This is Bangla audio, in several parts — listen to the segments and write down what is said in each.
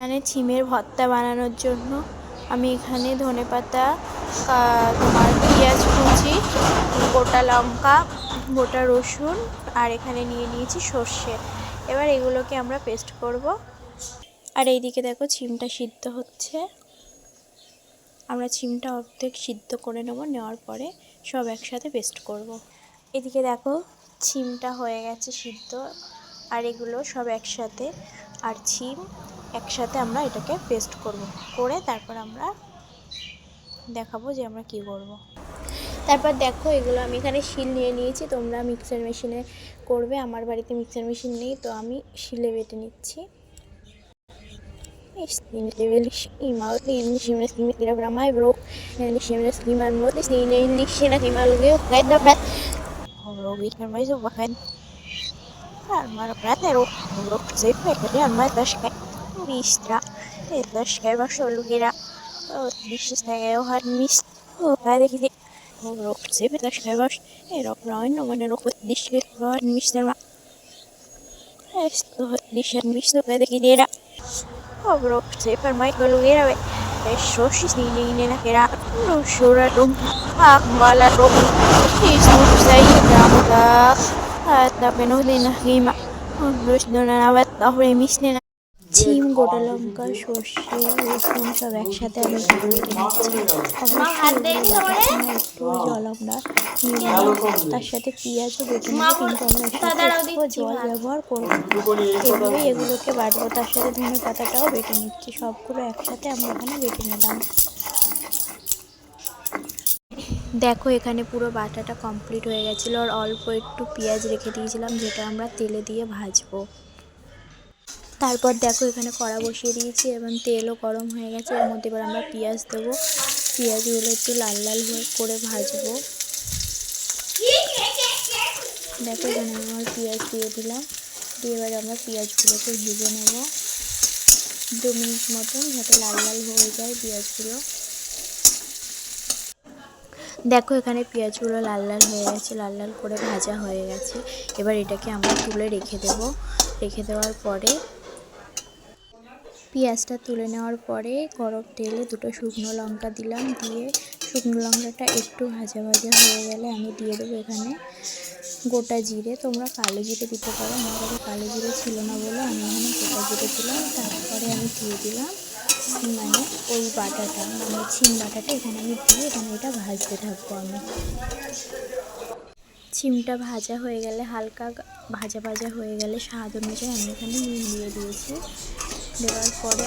এখানে ছিমের ভর্তা বানানোর জন্য আমি এখানে ধনেপাতা কা- তোমার পেঁয়াজ কুচি, গোটা লঙ্কা, গোটা রসুন আর এখানে নিয়ে নিয়েছি সর্ষে। এবার এগুলোকে আমরা পেস্ট করব। আর এইদিকে দেখো ছিমটা সিদ্ধ হচ্ছে। আমরা ছিমটা অর্ধেক সিদ্ধ করে নেব, নেওয়ার পরে সব একসাথে পেস্ট করব। এদিকে দেখো ছিমটা হয়ে গেছে সিদ্ধ, আর এগুলো সব একসাথে। আর ছিম একসাথে আমরা এটাকে পেস্ট করব করে তারপর আমরা দেখাবো যে আমরা কি করব। তারপর দেখো এগুলো আমি এখানে শিল নিয়ে নিয়েছি তোমরা মিক্সার মেশিনে করবে আমার বাড়িতে মিক্সার মেশিন নেই তো আমি শিলে বেটে নিচ্ছি আমার প্রায় আর ও রোগ যে আমার দশ খায় Ministra Érdekes Vasonlógira, Tisztelje Harmiszt, Pedig Európ Szépes Kevas, Európ Rajna, van a Rokot Nisir Harmisztra. Ezt a Nisir Misztó pedig idére. Európ Szépen Michael Lugéra, és Sosis Nénének irá, Rósóra Rum, Akmala Rum, Kisztus Szegyedámodak, Hát a Benulina Híma, Most nőle nevet, ahol én misznének. ছিম গোটা লঙ্কা সর্ষে রসুন সব একসাথে আমি ভেজে নিচ্ছি অবশ্যই একটু জল আমরা তার সাথে পেঁয়াজও বেটে নেব কিন্তু আমরা একটু জল ব্যবহার করব। এভাবেই এগুলোকে বাটবো তার সাথে ধনে পাতাটাও বেটে নিচ্ছি। সবগুলো একসাথে আমরা এখানে বেটে নিলাম। দেখো এখানে পুরো বাটাটা কমপ্লিট হয়ে গেছিল। আর অল্প একটু পেঁয়াজ রেখে দিয়েছিলাম যেটা আমরা তেলে দিয়ে ভাজবো। তারপর দেখো এখানে কড়া বসিয়ে দিয়েছি এবং তেলও গরম হয়ে গেছে। এর মধ্যে এবার আমরা পেঁয়াজ দেবো। পেঁয়াজগুলো একটু লাল লাল হয়ে করে ভাজবো। দেখো এখানে আমার পেঁয়াজ দিয়ে দিলাম। দিয়ে এবার আমরা পেঁয়াজগুলোকে ভেজে নেব। দু মিনিট মতন যাতে লাল লাল হয়ে যায় পেঁয়াজগুলো। দেখো এখানে পেঁয়াজগুলো লাল লাল হয়ে গেছে, লাল লাল করে ভাজা হয়ে গেছে। এবার এটাকে আমরা তুলে রেখে দেব। রেখে দেওয়ার পরে পেঁয়াজটা তুলে নেওয়ার পরে গরম তেলে দুটো শুকনো লঙ্কা দিলাম, দিয়ে শুকনো লঙ্কাটা একটু ভাজা ভাজা হয়ে গেলে আমি দিয়ে দেবো এখানে গোটা জিরে। তোমরা কালো জিরে দিতে পারো, আমার কাছে কালো জিরে ছিল না বলে আমি এখানে গোটা জিরে দিলাম। তারপরে আমি দিয়ে দিলাম মানে ওই বাটাটা মানে ছিম বাটাটা এখানে আমি দিয়ে এখানে এটা ভাজতে থাকব আমি। ছিমটা ভাজা হয়ে গেলে হালকা ভাজা ভাজা হয়ে গেলে স্বাদ অনুযায়ী আমি এখানে নুন দিয়ে দিয়েছি। দেওয়ার পরে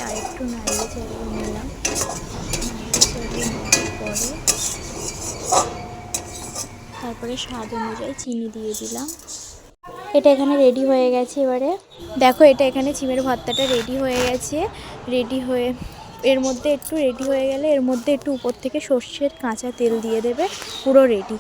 চাড়িয়ে নিলাম নাড়িয়ে চাড়িয়ে পরে তারপরে স্বাদ অনুযায়ী চিনি দিয়ে দিলাম। এটা এখানে রেডি হয়ে গেছে এবারে। দেখো, এটা এখানে চিমের ভর্তাটা রেডি হয়ে গেছে। রেডি হয়ে, এর মধ্যে একটু রেডি হয়ে গেলে এর মধ্যে একটু উপর থেকে সর্ষের কাঁচা তেল দিয়ে দেবে, পুরো রেডি